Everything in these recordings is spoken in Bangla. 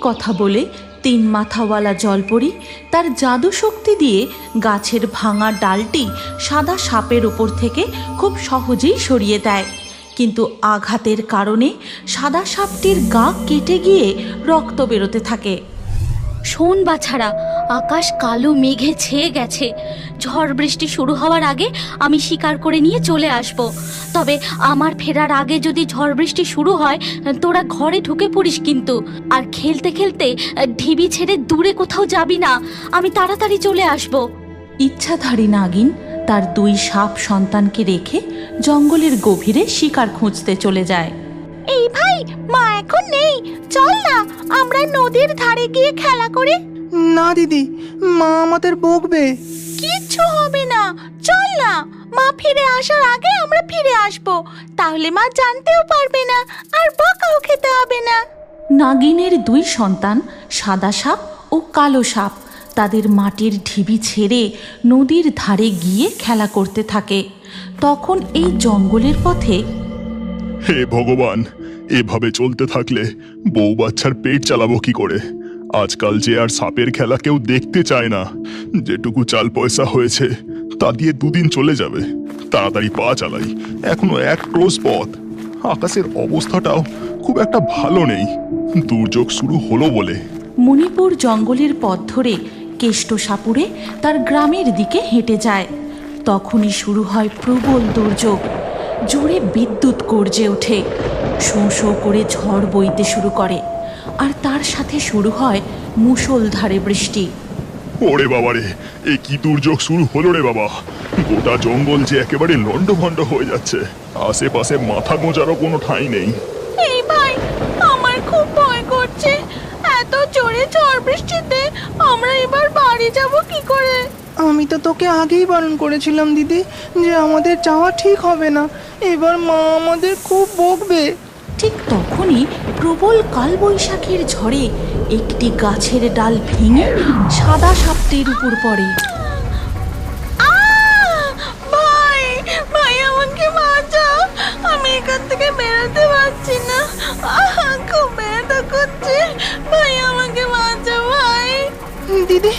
কথা বলে তিন মাথাওয়ালা জলপরি তার জাদু শক্তি দিয়ে গাছের ভাঙা ডালটি সাদা সাপের ওপর থেকে খুব সহজেই সরিয়ে দেয়। কিন্তু আঘাতের কারণে সাদা সাপটির গা কেটে গিয়ে রক্ত বেরোতে থাকে। শোন বাছারা আকাশ কালো মেঘে ছেয়ে গেছে। ঝড় বৃষ্টি শুরু হওয়ার আগে আমি শিকার করে নিয়ে চলে আসব। তবে আমার ফেরার আগে যদি ঝড় বৃষ্টি শুরু হয় তোরা ঘরে ঢুকে পড়িস কিন্তু। আর খেলতে খেলতে ঢিবি ছেড়ে দূরে কোথাও যাবি না। আমি তাড়াতাড়ি চলে আসব। ইচ্ছাধারী নাগিন তার দুই সাপ সন্তানকে রেখে জঙ্গলের গভীরে শিকার খুঁজতে চলে যায়। এই ভাই মা এখন নেই। চল না আমরা নদীর ধারে গিয়ে খেলা করে। না দিদি মা আমাদের বকবে। কিচ্ছু হবে না চল না মা ফিরে আসার আগে আমরা ফিরে আসব। তাহলে মা জানতেও পারবে না আর বকাও খেতে হবে না। নাগিনের দুই সন্তান সাদা সাপ ও কালো সাপ তাদের মাটির ঢিবি ছেড়ে নদীর ধারে গিয়ে খেলা করতে থাকে। তখন এই জঙ্গলের পথে হে ভগবান এভাবে চলতে থাকলে বউ বাচ্চার পেট চালাবো কি করে? আজকাল যে আর সাপের খেলা কেউ দেখতে চায় না। যেটুকু চাল পয়সা হয়েছে, তা দিয়ে দুদিন চলে যাবে। তাড়াতাড়ি পা চালাই, এখনও এক ক্রোশ পথ। আকাশের অবস্থাটাও খুব একটা ভালো নেই। দুর্যোগ শুরু হলো বলে। মণিপুর জঙ্গলের পথ ধরে কেষ্ট সাপুরে তার গ্রামের দিকে হেঁটে যায়। তখনই শুরু হয় প্রবল দুর্যোগ। জোরে বিদ্যুৎ গর্জে ওঠে। শোঁ শোঁ করে ঝড় বইতে শুরু করে। আর তার সাথে শুরু হয় মুষলধারে বৃষ্টি। ওরে বাবারে এই কি দুর্যোগ শুরু হলো রে বাবা? গোটা জঙ্গল যে একেবারে লন্ডভন্ড হয়ে যাচ্ছে। আশেপাশে মাথা গোঁজারও কোনো ঠাঁই নেই। এই ভাই আমার খুব ভয় করছে। এত জোরে ঝড় বৃষ্টিতে আমরা এবার বাড়ি যাব কি করে? আমি তো তোকে আগেই বারণ করেছিলাম দিদি যে আমাদের যাওয়া ঠিক হবে না। এবার মা আমাদের খুব বকবে। ঠিক তখনই প্রবল কালবৈশাখীর ঝড়ে একটি গাছের ডাল ভেঙে সাদা সাপটির উপর পড়ে। ভাই ভাই আমাকে বাঁচাও। আমি এখান থেকে বেরোতে পারছি না। আহ, খুব ব্যথা করছে। ভাই আমাকে ভাই। দিদি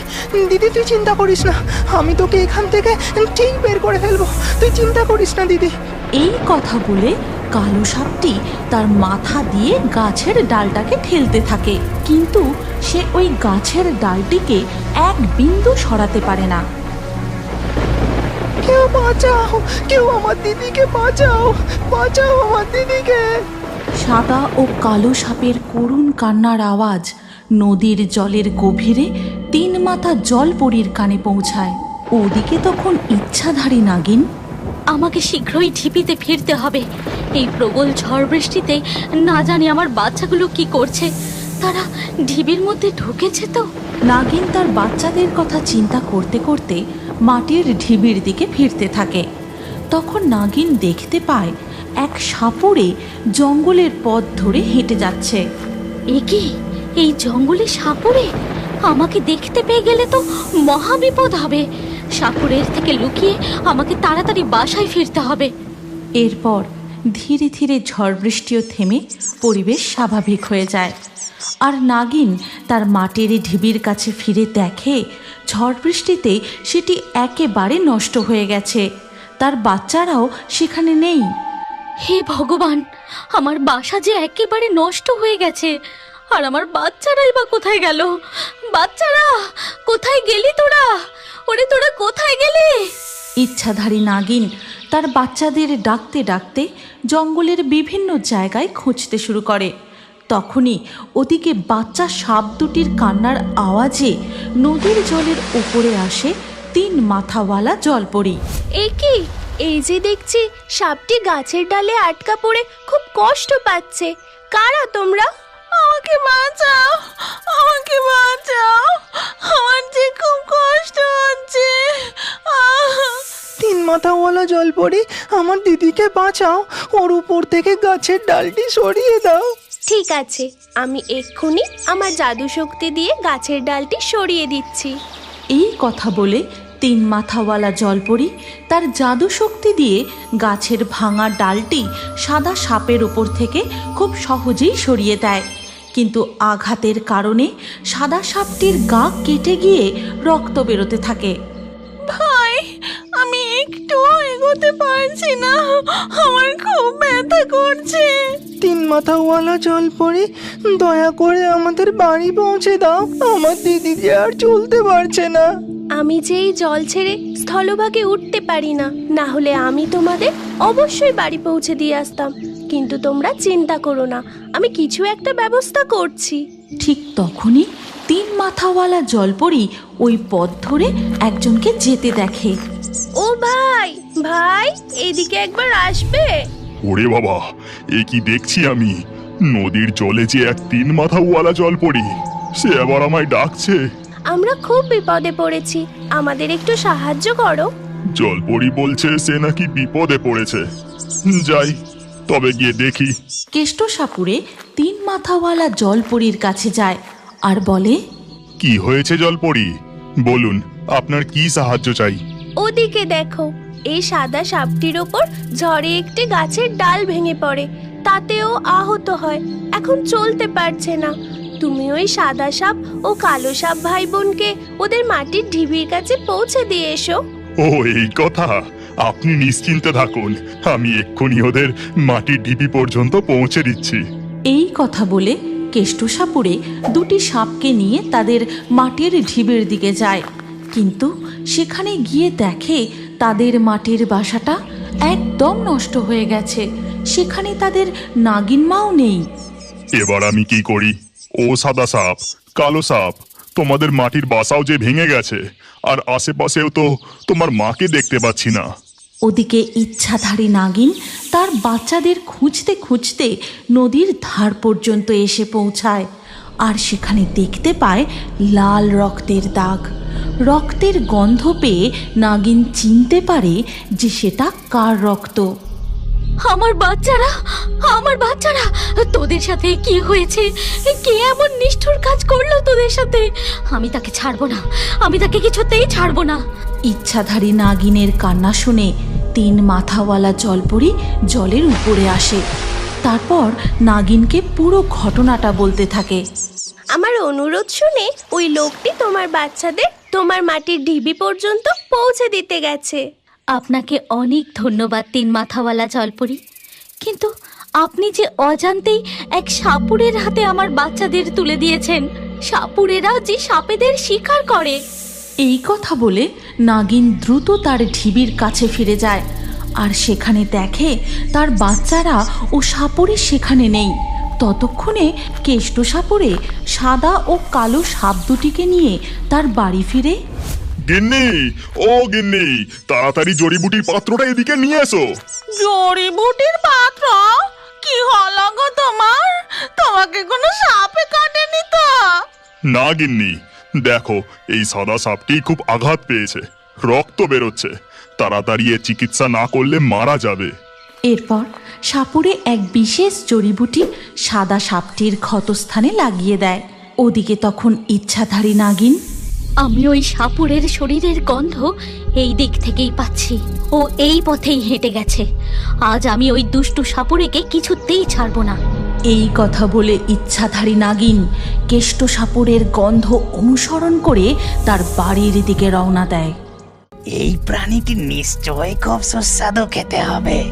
দিদি তুই চিন্তা করিস না। আমি তোকে এখান থেকে ঠিক বের করে ফেলব। তুই চিন্তা করিস না দিদি। এই কথা বলে কালো সাপটি তার মাথা দিয়ে গাছের ডালটাকে ঠেলতে থাকে। কিন্তু সে ওই গাছের ডালটিকে এক বিন্দু সরাতে পারে না। কেউ বাঁচাও কেউ আমার দিদিকে বাঁচাও বাঁচাও আমার দিদিকে। সাদা ও কালো সাপের করুণ কান্নার আওয়াজ নদীর জলের গভীরে তিন মাথা জলপরীর কানে পৌঁছায়। ওদিকে তখন ইচ্ছাধারী নাগিন আমাকে শীঘ্রই ঢিপিতে ফিরতে হবে। এই প্রবল ঝড় বৃষ্টিতে না জানি আমার বাচ্চাগুলো কি করছে। তারা ঢিবির মধ্যে ঢুকেছে তো। নাগিন তার বাচ্চাদের কথা চিন্তা করতে করতে মাটির ঢিবির দিকে ফিরতে থাকে। তখন নাগিন দেখতে পায় এক সাপুড়ে জঙ্গলের পথ ধরে হেঁটে যাচ্ছে। এ কি? এই জঙ্গলে সাপুরে আমাকে দেখতে পেয়ে গেলে তো মহা বিপদ হবে। সাপুরের থেকে লুকিয়ে আমাকে তাড়াতাড়ি বাসায় ফিরতে হবে। এরপর ধীরে ধীরে ঝড় বৃষ্টিও থেমে পরিবেশ স্বাভাবিক হয়ে যায়। আর নাগিন তার মাটির ঢিবির কাছে ফিরে দেখে ঝড় বৃষ্টিতে সেটি একেবারে নষ্ট হয়ে গেছে। তার বাচ্চারাও সেখানে নেই। হে ভগবান আমার বাসা যে একেবারে নষ্ট হয়ে গেছে। আর আমার বাচ্চারাই বা কোথায় গেল? বাচ্চারা কোথায় গেলি তোরা? ওরে তোরা কোথায় গেলে? ইচ্ছাধারী নাগিন তার বাচ্চাদের ডাকতে ডাকতে জঙ্গলের বিভিন্ন জায়গায় খুঁজতে শুরু করে। তখনই ওদিকে বাচ্চা সাপ দুটির কান্নার আওয়াজে নদীর জলের উপরে আসে তিন মাথাওয়ালা জলপরি। এ কি? এই যে দেখছি সাপটি গাছের ডালে আটকা পড়ে খুব কষ্ট পাচ্ছে। কারা তোমরা? আমাকে বাঁচাও আমাকে বাঁচাও। আমার যে খুব কষ্ট হচ্ছে। আহ! তিন মাথাওয়ালা জল পড়ে আমার দিদিকে বাঁচাও। ওর উপর থেকে গাছের ডালটি সরিয়ে দাও। ঠিক আছে আমি এক্ষুনি আমার জাদু শক্তি দিয়ে গাছের ডালটি সরিয়ে দিচ্ছি। এই কথা বলে তিন মাথাওয়ালা জলপরি তার জাদু শক্তি দিয়ে গাছের ভাঙা ডালটি সাদা সাপের ওপর থেকে খুব সহজেই সরিয়ে দেয়। কিন্তু আঘাতের কারণে সাদা সাপটির গা কেটে গিয়ে রক্ত বেরোতে থাকে। ভাই আমি একটু এগোতে পারছি না। আমার খুব ব্যথা করছে। তিন মাথাওয়ালা জল পড়ে দয়া করে আমাদের বাড়ি পৌঁছে দাও। আমার দিদি যে আর চলতে পারছে না। আমি যে এই জল ছেড়ে স্থলভাগে উঠতে পারি না না হলে আমি তোমাদের অবশ্যই বাড়ি পৌঁছে দিয়ে আসতাম। কিন্তু তোমরা চিন্তা করো না আমি কিছু একটা ব্যবস্থা করছি। ঠিক তখনই তিন মাথাওয়ালা জলপরি ওই পথ ধরে একজনকে যেতে দেখে। ও ভাই ভাই এদিকে একবার আসবে? ওরে বাবা এ কি দেখছি আমি? নদীর জলে যে এক তিন মাথাওয়ালা জল পড়ি সে আবার আমায় ডাকছে। আমরা খুব বিপদে পড়েছি আমাদের একটু সাহায্য করো। জলপরি বলছে সে নাকি বিপদে পড়েছে। যাই তবে গিয়ে দেখি। কেষ্ট সাপুরে তিন মাথাওয়ালা জলপরির কাছে যায় আর বলে কি হয়েছে জলপরি? বলুন আপনার কি সাহায্য চাই? ওদিকে দেখো এই সাদা সাপটির ওপর ঝড়ে একটি গাছের ডাল ভেঙে পড়ে তাতেও আহত হয় এখন চলতে পারছে না। তুমি ওই সাদা সাপ ও কালো সাপ ভাই বোনকে ওদের মাটির ঢিবির কাছে পৌঁছে দিয়ে এসো। ও এই কথা। আপনি নিশ্চিন্তে থাকুন। আমি এক্ষুনি ওদের মাটির ঢিপি পর্যন্ত পৌঁছে দিচ্ছি। এই কথা বলে কেষ্ট সাপুরে দুটি সাপকে নিয়ে তাদের মাটির ঢিবের দিকে যায়। কিন্তু সেখানে গিয়ে দেখে তাদের মাটির বাসাটা একদম নষ্ট হয়ে গেছে। সেখানে তাদের নাগিন মাও নেই। এবার আমি কি করি? ও সাদা সাপ কালো সাপ তোমাদের মাটির বাসাও যে ভেঙে গেছে। আর আশেপাশেও তো তোমার মাকে দেখতে পাচ্ছি না। ওদিকে ইচ্ছাধারী নাগিন তার বাচ্চাদের খুঁজতে খুঁজতে নদীর ধার পর্যন্ত এসে পৌঁছায়, আর সেখানে দেখতে পায় লাল রক্তের দাগ। রক্তের গন্ধ পেয়ে নাগিন চিনতে পারে যে সেটা কার রক্ত। আমার বাচ্চারা আমার বাচ্চারা তোদের সাথে কি হয়েছে? কে এমন নিষ্ঠুর কাজ করল তোদের সাথে? আমি তাকে ছাড়বো না আমি তাকে কিছুতেই ছাড়বো না। ইচ্ছাধারী নাগিনের কান্না শুনে তিন মাথাওয়ালা জলপরি জলের উপরে আসে। তারপর নাগিনকে পুরো ঘটনাটা বলতে থাকে। আমার অনুরোধ শুনে ওই লোকটি তোমার বাচ্চাদের তোমার মাটির ঢিবি পর্যন্ত পৌঁছে দিতে গেছে। আপনাকে অনেক ধন্যবাদ, তিন মাথাওয়ালা জলপরি। কিন্তু আপনি যে অজান্তেই এক সাপুরের হাতে আমার বাচ্চাদের তুলে দিয়েছেন, সাপুরেরা যে সাপেদের শিকার করে। এই কথা বলে নাগিন দ্রুত তার ঢিবির কাছে ফিরে যায়, আর সেখানে দেখে তার বাচ্চারা ও সাপুরে সেখানে নেই। ততক্ষণে কেষ্ট সাপুরে সাদা ও কালো সাপ দুটিকে নিয়ে তার বাড়ি ফিরে গিন্নি ও গিন্নি তাড়াতাড়ি জড়িবুটির পাত্রটা এদিকে নিয়ে এসো। জড়িবুটির পাত্র? কি হলো গো তোমার? তোমাকে কোনো সাপে কাটেনি তো? না গিন্নি দেখো এই সাদা সাপটি খুব আঘাত পেয়েছে রক্ত বেরোচ্ছে। তাড়াতাড়ি এর চিকিৎসা না করলে মারা যাবে। এরপর সাপুরে এক বিশেষ জড়িবুটি সাদা সাপটির ক্ষতস্থানে লাগিয়ে দেয়। ওদিকে তখন ইচ্ছাধারী নাগিন আমি ওই সাপুরের শরীরের গন্ধ এই দিক থেকেই পাচ্ছি। ও এই পথেই হেঁটে গেছে। আজ আমি ওই দুষ্টু সাপুরেকে কিছুতেই ছাড়বো না। এই কথা বলে ইচ্ছাধারী নাগিন কেষ্ট সাপুরের গন্ধ অনুসরণ করে তার বাড়ির দিকে রওনা দেয়। এই প্রাণীটি নিশ্চয়ই খুব সুস্বাদু খেতে হবে।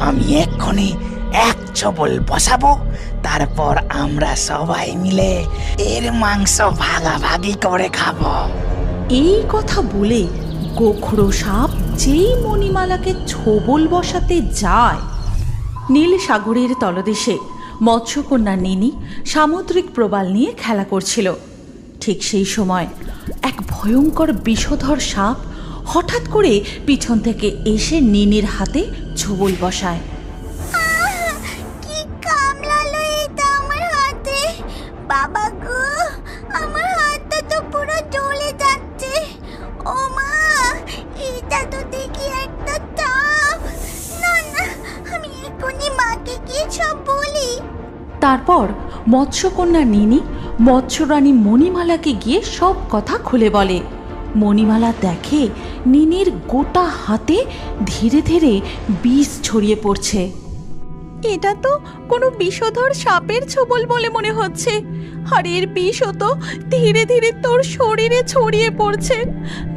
আমি এক্ষুনি এক ছবল বসাবো তারপর আমরা সবাই মিলে এর মাংস ভাগাভাগি করে খাব। এই কথা বলে গোখরো সাপ যেই মণিমালাকে ছোবল বসাতে যায়, নীল সাগরের তলদেশে মৎস্যকন্যা নিনি সামুদ্রিক প্রবাল নিয়ে খেলা করছিল। ঠিক সেই সময় এক ভয়ঙ্কর বিষধর সাপ হঠাৎ করে পিছন থেকে এসে নিনির হাতে ছোবল বসায়। তারপর মৎস্যকন্যা নিনি মৎস্যরানী মণিমালাকে গিয়ে সব কথা খুলে বলে। মণিমালা দেখে নিনির গোটা হাতে ধীরে ধীরে বিষ ছড়িয়ে পড়ছে। এটা তো কোনো বিষধর সাপের ছোবল বলে মনে হচ্ছে। আর এর বিষও তো ধীরে ধীরে তোর শরীরে ছড়িয়ে পড়ছে।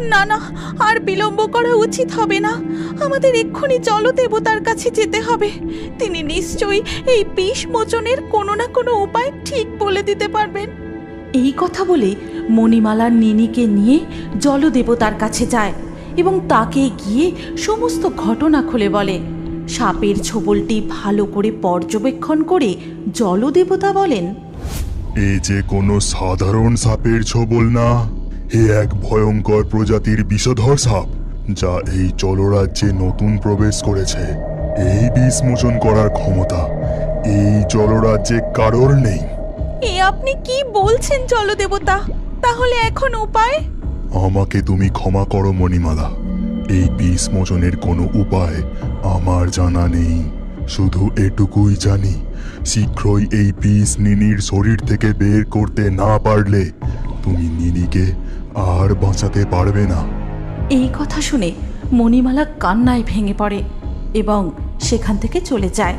না না, আর বিলম্ব করা উচিত হবে না। আমাদের এক্ষুনি জলদেবতার কাছে যেতে হবে। তিনি নিশ্চয়ই এই বিষ মোচনের কোনো না কোনো উপায় ঠিক বলে দিতে পারবেন। এই কথা বলে মণিমালা নিনিকে নিয়ে জলদেবতার কাছে যায় এবং তাকে গিয়ে সমস্ত ঘটনা খুলে বলে। সাপের ছোবলটি ভালো করে পর্যবেক্ষণ করে জলদেবতা বলেন এ যে কোনো সাধারণ সাপের ছোবল না এ এক ভয়ঙ্কর প্রজাতির বিষধর সাপ যা এই জলরাজ্যে নতুন প্রবেশ করেছে। এই বিষ মোচন করার ক্ষমতা এই জলরাজ্যে কারোর নেই। এ আপনি কি বলছেন জলদেবতা? তাহলে এখন উপায়? আমাকে তুমি ক্ষমা করো মণিমালা। এই বিষ মোচনের কোনো উপায় আমার জানা নেই। শুধু এটুকুই জানি, শীঘ্রই এই বিষ নিনির শরীর থেকে বের করতে না পারলে তুমি নিনিকে আর বাঁচাতে পারবে না। এই কথা শুনে মণিমালা কান্নায় ভেঙে পড়ে এবং সেখান থেকে চলে যায়।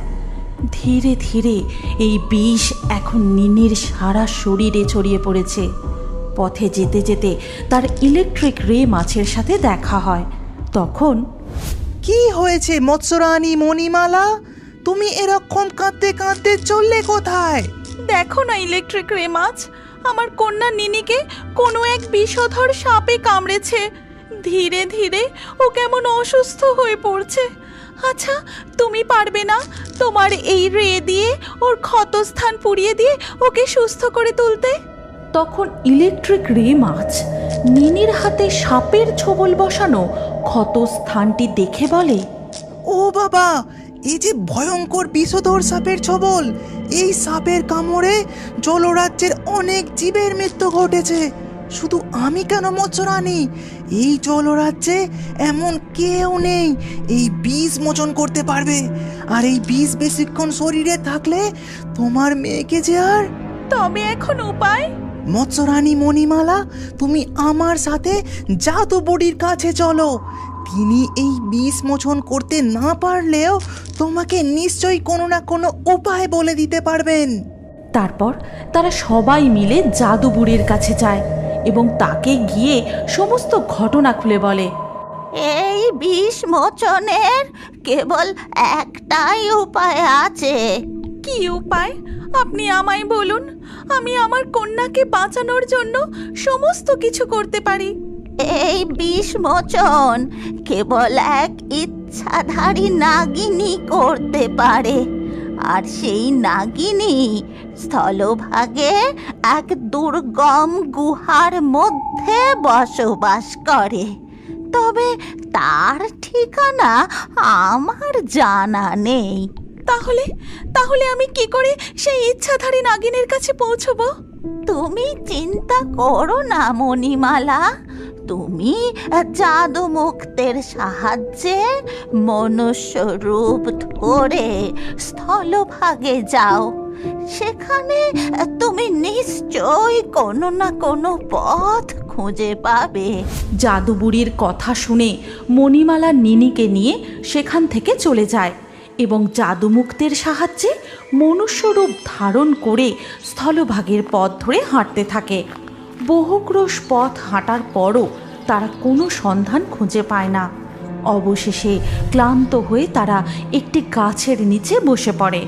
ধীরে ধীরে এই বিষ এখন নিনির সারা শরীরে ছড়িয়ে পড়েছে। পথে যেতে যেতে তার ইলেকট্রিক রে মাছের সাথে দেখা হয়। তখন, কি হয়েছে মৎস্যরানী মণিমালা? তুমি এরকম কাঁদতে কাঁদতে চললে কোথায়? দেখো না ইলেকট্রিক রে মাছ, আমার কন্যা নিনিকে কোনো এক বিষধর সাপে কামড়েছে। ধীরে ধীরে ও কেমন অসুস্থ হয়ে পড়ছে। আচ্ছা তুমি পারবে না তোমার এই রে দিয়ে ওর ক্ষতস্থান পুড়িয়ে দিয়ে ওকে সুস্থ করে তুলতে? তখন ইলেকট্রিক রে মাছ নিনির হাতে সাপের ছোবল বসানো ক্ষত স্থানটি দেখে বলে ও বাবা এই যে ভয়ঙ্কর বিষধর সাপের ছবল এই সাপের কামড়ে জলরাজ্যের অনেক জীবের মৃত্যু ঘটেছে। শুধু আমি কেন মৎস্যরানী? এই জলরাজ্যে এমন কেউ নেই এই বিষ মোচন করতে পারবে। আর এই বিষ বেশিক্ষণ শরীরে থাকলে তোমার মেয়েকে যে আর তবে এখন উপায় মৎস্যরানী মণিমালা তুমি আমার সাথে জাদু বডির কাছে চলো। তিনি এই বিষ মোচন করতে না পারলেও তোমাকে নিশ্চয়ই কোনো না কোনো উপায় বলে দিতে পারবেন। তারপর তারা সবাই মিলে জাদুবুড়ির কাছে যায় এবং তাকে গিয়ে সমস্ত ঘটনা খুলে বলে। এই বিষ মোচনের কেবল একটাই উপায় আছে। কি উপায়? আপনি আমায় বলুন। আমি আমার কন্যাকে বাঁচানোর জন্য সমস্ত কিছু করতে পারি। এই বিষ মোচন কেবল এক ইচ্ছাধারী নাগিনী করতে পারে, আর সেই নাগিনী স্থলভাগে এক দুর্গম গুহার মধ্যে বসবাস করে। তবে তার ঠিকানা আমার জানা নেই। তাহলে? তাহলে আমি কি করে সেই ইচ্ছাধারী নাগিনের কাছে পৌঁছবো? তুমি চিন্তা করো না, মণিমালা। তুমি জাদু মুক্তের সাহায্যে মনুষ্য রূপ ধরে স্থলভাগে যাও। সেখানে তুমি নিশ্চয়ই কোনো না কোনো পথ খুঁজে পাবে। জাদুবুড়ির কথা শুনে মণিমালা নিনিকে নিয়ে সেখান থেকে চলে যায়। এবং জাদুমুক্তের সাহায্যে মনুষ্যরূপ ধারণ করে স্থলভাগের পথ ধরে হাঁটতে থাকে। বহুক্রোশ পথ হাঁটার পরও তারা কোনো সন্ধান খুঁজে পায় না। অবশেষে ক্লান্ত হয়ে তারা একটি গাছের নিচে বসে পড়ে।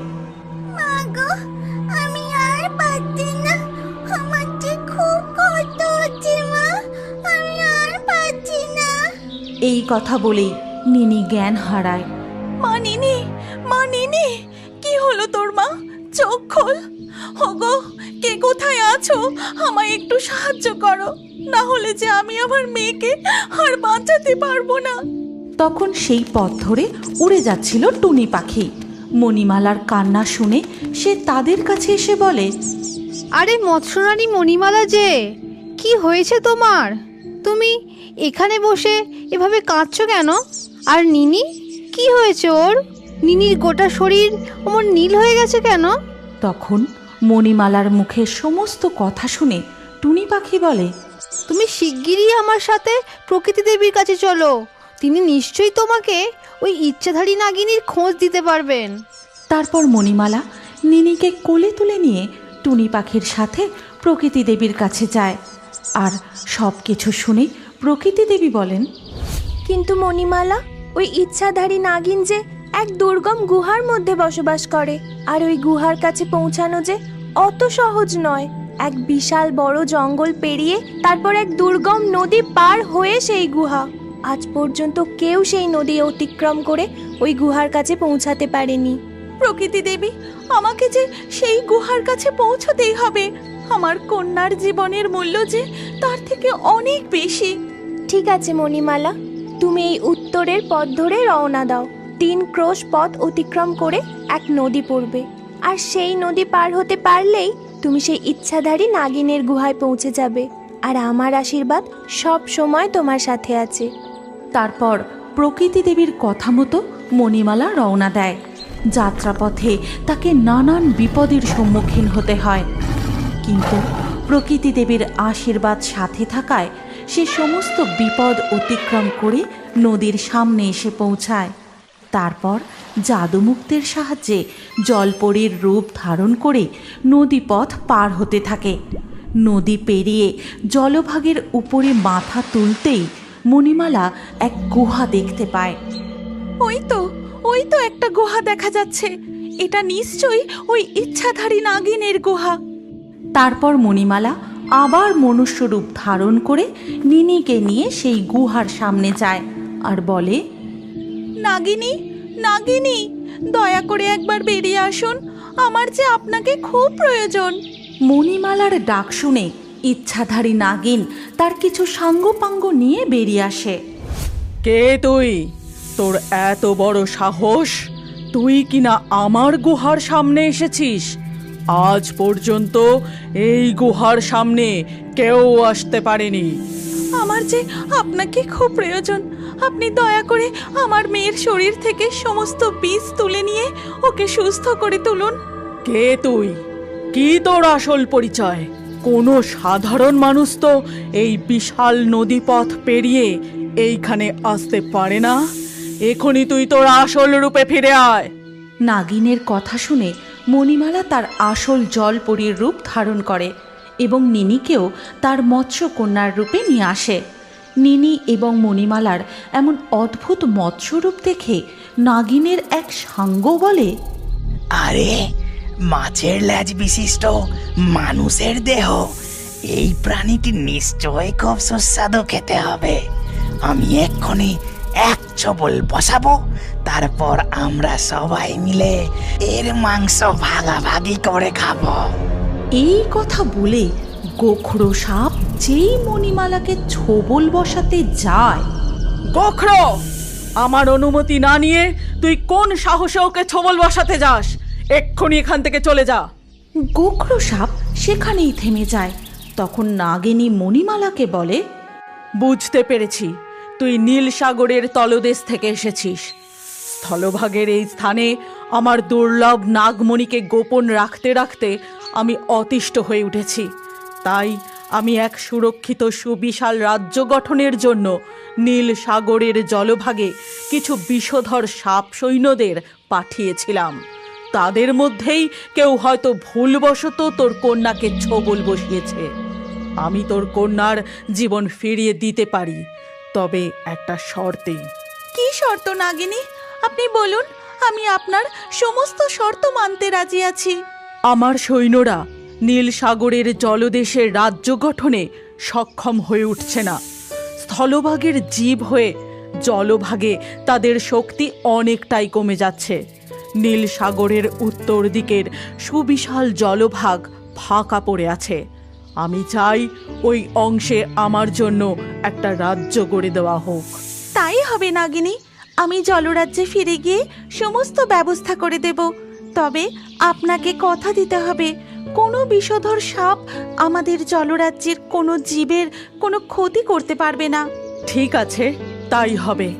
এই কথা বলেই নিনি জ্ঞান হারায়। নিনি কি হলো তোর মা? চোখ খোল। ওগো, কে কোথায় আছো? আমায় একটু সাহায্য করো। না হলে যে আমি আমার মেয়েকে আর বাঁচাতে পারব না। তখন সেই পথ ধরে উড়ে যাচ্ছিল টুনি পাখি। মণিমালার কান্না শুনে সে তাদের কাছে এসে বলে, আরে মৎস্যরানী মণিমালা যে, কি হয়েছে তোমার? তুমি এখানে বসে এভাবে কাঁদছো কেন? আর নিনি, কি হয়েছে ওর? নিনির গোটা শরীর ওমর নীল হয়ে গেছে কেন? তখন মণিমালার মুখে সমস্ত কথা শুনে টুনি পাখি বলে তুমি শিগগিরই আমার সাথে প্রকৃতি দেবীর কাছে চলো। তিনি নিশ্চয়ই তোমাকে ওই ইচ্ছাধারী নাগিনীর খোঁজ দিতে পারবেন। তারপর মণিমালা নিনিকে কোলে তুলে নিয়ে টুনি পাখির সাথে প্রকৃতি দেবীর কাছে যায়। আর সব কিছু শুনে প্রকৃতি দেবী বলেন কিন্তু মণিমালা ওই ইচ্ছাধারী নাগিন যে এক দুর্গম গুহার মধ্যে বসবাস করে। আর ওই গুহার কাছে পৌঁছানো যে অত সহজ নয়। এক বিশাল বড় জঙ্গল পেরিয়ে তারপর এক দুর্গম নদী পার হয়ে সেই গুহা। আজ পর্যন্ত কেউ সেই নদী অতিক্রম করে ওই গুহার কাছে পৌঁছাতে পারেনি। প্রকৃতি দেবী, আমাকে যে সেই গুহার কাছে পৌঁছতেই হবে। আমার কন্যার জীবনের মূল্য যে তার থেকে অনেক বেশি। ঠিক আছে, মণিমালা, তুমি এই উত্তরের পথ ধরে রওনা দাও। তিন ক্রোশ পথ অতিক্রম করে এক নদী পড়বে। আর সেই নদী পার হতে পারলেই তুমি সেই ইচ্ছাধারী নাগিনের গুহায় পৌঁছে যাবে। আর আমার আশীর্বাদ সব সময় তোমার সাথে আছে। তারপর প্রকৃতি দেবীর কথা মতো মণিমালা রওনা দেয়। যাত্রাপথে তাকে নানান বিপদের সম্মুখীন হতে হয়। কিন্তু প্রকৃতি দেবীর আশীর্বাদ সাথে থাকায় সে সমস্ত বিপদ অতিক্রম করে নদীর সামনে এসে পৌঁছায়। তারপর জাদুমুক্তের সাহায্যে জলপরীর রূপ ধারণ করে নদীপথ পার হতে থাকে। নদী পেরিয়ে জলভাগের উপরে মাথা তুলতেই মণিমালা এক গুহা দেখতে পায়। ওই তো ওই তো একটা গুহা দেখা যাচ্ছে। এটা নিশ্চয়ই ওই ইচ্ছাধারী নাগিনের গুহা। তারপর মণিমালা আবার মনুষ্যরূপ ধারণ করে নিনিকে নিয়ে সেই গুহার সামনে যায় আর বলে নাগিনী নাগিনী দয়া করে একবার বেরিয়ে আসুন। আমার যে আপনাকে খুব প্রয়োজন। মণিমালার ডাক শুনে ইচ্ছাধারী নাগিন তার কিছু সাঙ্গপাঙ্গ নিয়ে বেরিয়ে আসে। কে তুই? তোর এত বড় সাহস? তুই কিনা আমার গুহার সামনে এসেছিস? আজ পর্যন্ত এই গুহার সামনে কেউ আসতে পারেনি। আমার যে আপনাকে খুব প্রয়োজন। আপনি দয়া করে আমার মেয়ের শরীর থেকে সমস্ত বীজ তুলে নিয়ে ওকে সুস্থ করে তুলুন। কে তুই? কি তোর আসল পরিচয়? কোনো সাধারণ মানুষ তো এই বিশাল নদীপথ পেরিয়ে এইখানে আসতে পারে না। এখনই তুই তোর আসল রূপে ফিরে আয়। নাগিনের কথা শুনে মণিমালা তার আসল জলপরীর রূপ ধারণ করে। এবং নিনিকেও তার মৎস্যকন্যার রূপে নিয়ে আসে। নিনি এবং মণিমালার এমন অদ্ভুত মৎস্যরূপ দেখে নাগিনের এক সাঙ্গ বলে, আরে, মাছের ল্যাজ বিশিষ্ট, মানুষের দেহ। এই প্রাণীটি নিশ্চয় খুব সুস্বাদু খেতে হবে। আমি এক্ষণে এক ছবল বসাবো, তারপর আমরা সবাই মিলে এর মাংস ভাগাভাগি করে খাব। এই কথা বলে গোখরো সাপ যেই মণিমালাকে ছোবল বসাতে যায়। গোখরো আমার অনুমতি না নিয়ে তুই কোন সাহসে ওকে ছবল বসাতে যাস? এক্ষুনি এখান থেকে চলে যা। গোখরো সাপ সেখানেই থেমে যায়। তখন নাগিনী মণিমালাকে বলে বুঝতে পেরেছি তুই নীল সাগরের তলদেশ থেকে এসেছিস। স্থলভাগের এই স্থানে আমার দুর্লভ নাগমণিকে গোপন রাখতে রাখতে আমি অতিষ্ঠ হয়ে উঠেছি। তাই আমি এক সুরক্ষিত সুবিশাল রাজ্য গঠনের জন্য নীল সাগরের জলভাগে কিছু বিষধর সাপ সৈন্যদের পাঠিয়েছিলাম। তাদের মধ্যেই কেউ হয়তো ভুলবশত তোর কন্যাকে ছোবল বসিয়েছে। আমি তোর কন্যার জীবন ফিরিয়ে দিতে পারি, তবে একটা শর্তে। কি শর্ত, নাগিনী? আপনি বলুন আমি আপনার সমস্ত শর্ত মানতে রাজি আছি। আমার সৈন্যরা নীল সাগরের জলদেশের রাজ্য গঠনে সক্ষম হয়ে উঠছে না। স্থলভাগের জীব হয়ে জলভাগে তাদের শক্তি অনেকটাই কমে যাচ্ছে। নীল সাগরের উত্তর দিকের সুবিশাল জলভাগ ফাঁকা পড়ে আছে। আমি চাই ওই অংশে আমার জন্য একটা রাজ্য গড়ে দেওয়া হোক। তাই হবে নাগিনী। আমি জলরাজ্যে ফিরে গিয়ে সমস্ত ব্যবস্থা করে দেব। তবে আপনাকে কথা দিতে হবে, কোনো বিষধর সাপ আমাদের জলরাজ্যের কোনো জীবের কোনো ক্ষতি করতে পারবে না। ঠিক আছে, তাই হবে।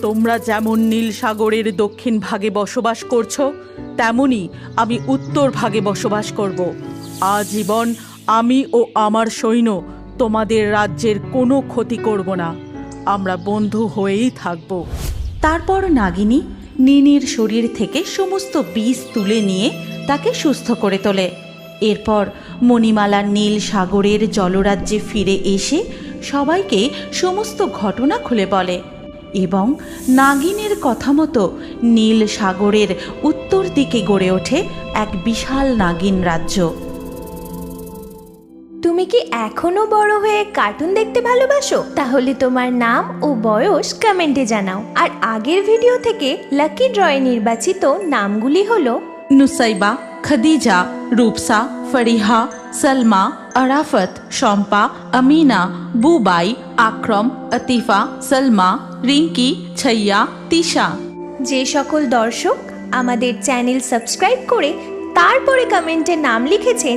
তোমরা যেমন নীল সাগরের দক্ষিণ ভাগে বসবাস করছ, তেমনি আমি উত্তর ভাগে বসবাস করব। আজীবন আমি ও আমার সৈন্য তোমাদের রাজ্যের কোনো ক্ষতি করব না। আমরা বন্ধু হয়েই থাকব। তারপর নাগিনী নিনির শরীর থেকে সমস্ত বিষ তুলে নিয়ে তাকে সুস্থ করে তোলে। এরপর মণিমালা নীল সাগরের জলরাজ্যে ফিরে এসে সবাইকে সমস্ত ঘটনা খুলে বলে এবং নাগিনের কথা মতো নীল সাগরের উত্তর দিকে গড়ে ওঠে এক বিশাল নাগিন রাজ্য। তুমি কি এখনও বড় হয়ে কার্টুন দেখতে ভালোবাসো? তাহলে তোমার নাম ও বয়স কমেন্টে জানাও। আর আগের ভিডিও থেকে লাকি ড্রয়ে নির্বাচিত নামগুলি হলো নুসাইবা খদিজা রূপসা ফরিহা সলমা আরাফত শম্পা আমিনা বুবাই আক্রম আতিফা সলমা রিঙ্কি ছাইয়া তিশা। যে সকল দর্শক আমাদের চ্যানেল সাবস্ক্রাইব করে তারপরে কমেন্টে নাম লিখেছেন